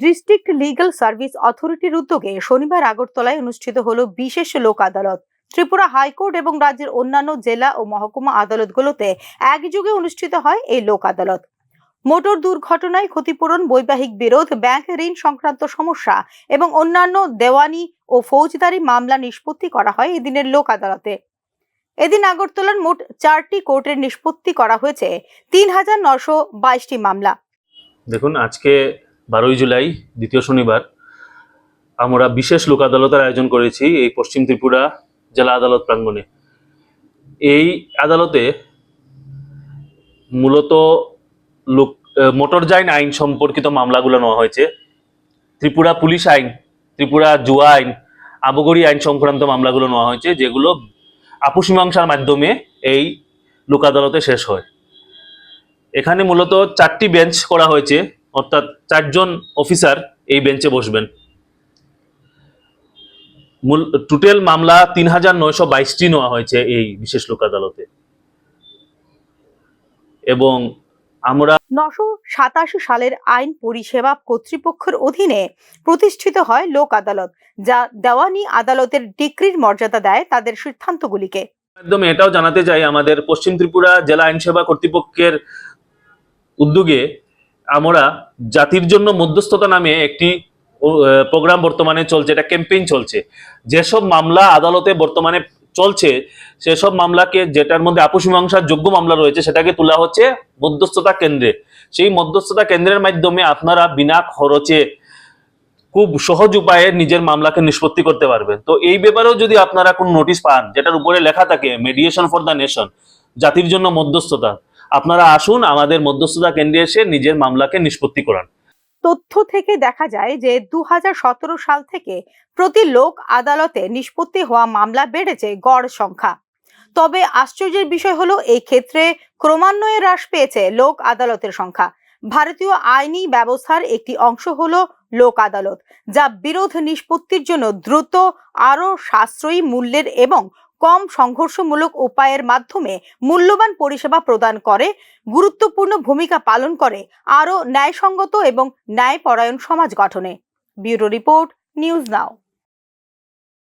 District legal service অথরিটির উদ্যোগে শনিবার আগরতলায় অনুষ্ঠিত হল বিশেষ লোক আদালত। ত্রিপুরা হাইকোর্ট এবং রাজ্যের অন্যান্য জেলা ও মহকুমা আদালতগুলোতে একযোগে অনুষ্ঠিত হয় এই লোক আদালত। মোটর দুর্ঘটনায় ক্ষতিপূরণ, বৈবাহিক বিরোধ, ব্যাংক ঋণ সংক্রান্ত সমস্যা এবং অন্যান্য দেওয়ানি ও ফৌজদারি মামলা নিষ্পত্তি করা হয় এদিনের লোক আদালতে। এদিন আগরতলার মোট চারটি কোর্টের নিষ্পত্তি করা হয়েছে, তিন হাজার নশো বাইশটি মামলা। দেখুন, আজকে বারোই জুলাই, দ্বিতীয় শনিবার। আমরা বিশেষ লোক আদালতের আয়োজন করেছি এই পশ্চিম ত্রিপুরা জেলা আদালত প্রাঙ্গণে। এই আদালতে মূলত লোক মোটরযান আইন সম্পর্কিত মামলাগুলো নেওয়া হয়েছে। ত্রিপুরা পুলিশ আইন, ত্রিপুরা জুয়া আইন আবগরি আইন সংক্রান্ত মামলাগুলো নেওয়া হয়েছে, যেগুলো আপুসীমাংসার মাধ্যমে এই লোক আদালতে শেষ হয়। এখানে মূলত চারটি বেঞ্চ করা হয়েছে। অর্থাৎ চারজন অফিসার এই বেঞ্চে বসবেন। মূল টোটাল মামলা তিন হাজার নয়শো বাইশটি নেওয়া হয়েছে এই বিশেষ লোক আদালতে এবং আমরা নশো সাতাশি সালের আইন পরিষেবা কর্তৃপক্ষের অধীনে প্রতিষ্ঠিত হয় লোক আদালত যা দেওয়ানি আদালতের ডিক্রির মর্যাদা দেয় তাদের সিদ্ধান্তগুলিকে। মাধ্যমে এটাও জানাতে চাই আমাদের পশ্চিম ত্রিপুরা জেলা আইন সেবা কর্তৃপক্ষের উদ্যোগে আমরা জাতির জন্য মধ্যস্থতা নামে একটি প্রোগ্রাম বর্তমানে চলছে, এটা ক্যাম্পেইন চলছে। যেসব মামলা আদালতে বর্তমানে চলছে, সেসব মামলাকে, যেটার মধ্যে আপোষ মীমাংসার যোগ্য মামলা রয়েছে, সেটাকে তোলা হচ্ছে মধ্যস্থতা কেন্দ্রে। সেই মধ্যস্থতা কেন্দ্রের মাধ্যমে আপনারা বিনা খরচে খুব সহজ উপায়ে নিজের মামলাকে নিষ্পত্তি করতে পারবেন। তো এই ব্যাপারেও যদি আপনারা কোন নোটিশ পান, যেটার উপরে লেখা থাকে মেডিয়েশন ফর দ্য নেশন জাতির জন্য মধ্যস্থতা আপনারা আসুন আমাদের মধ্যস্থতা কেন্দ্রে এসে নিজের মামলাকে নিষ্পত্তি করান। তথ্য থেকে দেখা যায় যে দুহাজার সতেরো সাল থেকে প্রতি লোক আদালতে নিষ্পত্তি হওয়া মামলা বেড়েছে গড় সংখ্যা। তবে আশ্চর্যের বিষয় হলো, এই ক্ষেত্রে ক্রমান্বয়ে হ্রাস পেয়েছে লোক আদালতের সংখ্যা। ভারতীয় আইনি ব্যবস্থার একটি অংশ হলো লোক আদালত, যা বিরোধ নিষ্পত্তির জন্য দ্রুত, আরও সাশ্রয়ী মূল্যের এবং কম সংঘর্ষমূলক উপায়ের মাধ্যমে মূল্যবান পরিষেবা প্রদান করে, গুরুত্বপূর্ণ ভূমিকা পালন করে, আরও ন্যায়সঙ্গত এবং ন্যায়পরায়ণ সমাজ গঠনে। Bureau report, news now.